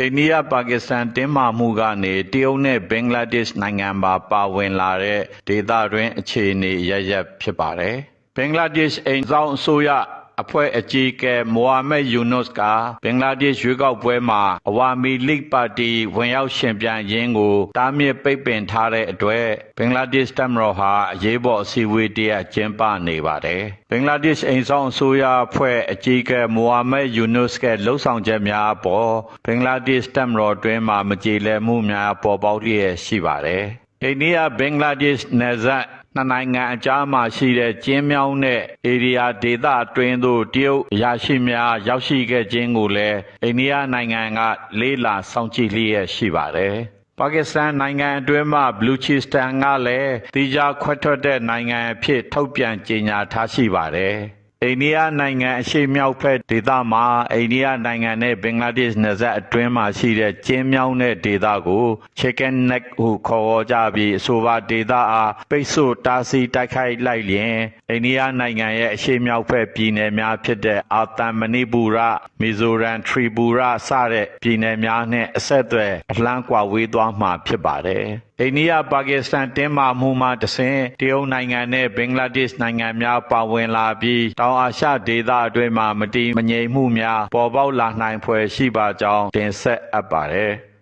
အိန္ဒိယပါကစ္စတန်တင်းမာမှုကနေတရုတ်နဲ့ဘင်္ဂလားဒေ့ရှ်နိုင်ငံပါပါဝင်လာတဲ့ဒေသတွင်းအခြေအနေရရက်ဖြစ်ပါတယ်။ဘင်္ဂလားဒေ့ရှ်အိမ်ဆောင်အစိုးရ အဖွဲ့အကြီးအကဲမိုဟာမက်ယူနွတ်ကဘင်္ဂလားဒေ့ရှ်ရွေးကောက်ပွဲမှာအဝါမီလိဂ်ပါတီဝင်ရောက်ရှင်ပြိုင်ခြင်းကိုတားမြစ်ပိတ်ပင်ထားတဲ့အတွက်ဘင်္ဂလားဒေ့ရှ်တပ်မတော်ဟာအရေးပေါ်အစည်းအဝေးတရက်ကျင်းပနေပါတယ်။ဘင်္ဂလားဒေ့ရှ်အိမ်ဆောင်အစိုးရအဖွဲ့အကြီးအကဲမိုဟာမက်ယူနွတ်ကလှုပ်ဆောင်ချက်များအပေါ်ဘင်္ဂလားဒေ့ရှ်တပ်မတော်တွင်မှမကြေလည်မှုများပေါ်ပေါက်လျက်ရှိပါတယ်။အိန္ဒိယဘင်္ဂလားဒေ့ရှ်နယ်စပ် နှစ်နိုင်ငံအကြားမှာရှိတဲ့ကျင်းမြောင်းတဲ့ဧရိယာဒေသအတွင်းသို့တရုတ်အရာရှိများရောက်ရှိခဲ့ခြင်းကိုလည်းအိန္ဒိယနိုင်ငံကလေးလာစောင့်ကြည့်လျက်ရှိပါတယ်။ပါကစ္စတန်နိုင်ငံအတွင်းမှဘလူချီစတန်ကလည်းတိကျခွဲထွက်တဲ့နိုင်ငံအဖြစ်ထုတ်ပြန်ကြေညာထားရှိပါတယ်။ အိန္ဒိယနိုင်ငံအရှေ့မြောက်ဘက်ဒေသမှာအိန္ဒိယနိုင်ငံနဲ့ဘင်္ဂလားဒေ့ရှ်နယ်စပ်အတွင်းမှာရှိတဲ့ကျင်းမြောင်းတဲ့ဒေသကို Chicken Neck ဟုခေါ်ကြပြီးအဆိုပါဒေသအားပိတ်ဆို့တားဆီးတိုက်ခိုက်လိုက်လျင်အိန္ဒိယနိုင်ငံရဲ့အရှေ့မြောက်ဘက်ပြည်နယ်များဖြစ်တဲ့အာသံမဏိပူရမီဇိုရမ်ထရီပူရစတဲ့ပြည်နယ်များနဲ့အဆက်အသွယ်အလှမ်းကွာဝေးသွားမှာဖြစ်ပါတယ်။ အိန္ဒိယပါကစ္စတန်တင်းမာမှုမှတဆင့်တရုတ်နိုင်ငံနဲ့ဘင်္ဂလားဒေ့ရှ်နိုင်ငံများပါဝင်လာပြီးတောင်အာရှဒေသအတွင်းမှာမတည်မငြိမ်မှုများပေါ်ပေါက်လာနိုင်ဖွယ်ရှိပါကြောင်းတင်ဆက်အပ်ပါတယ်။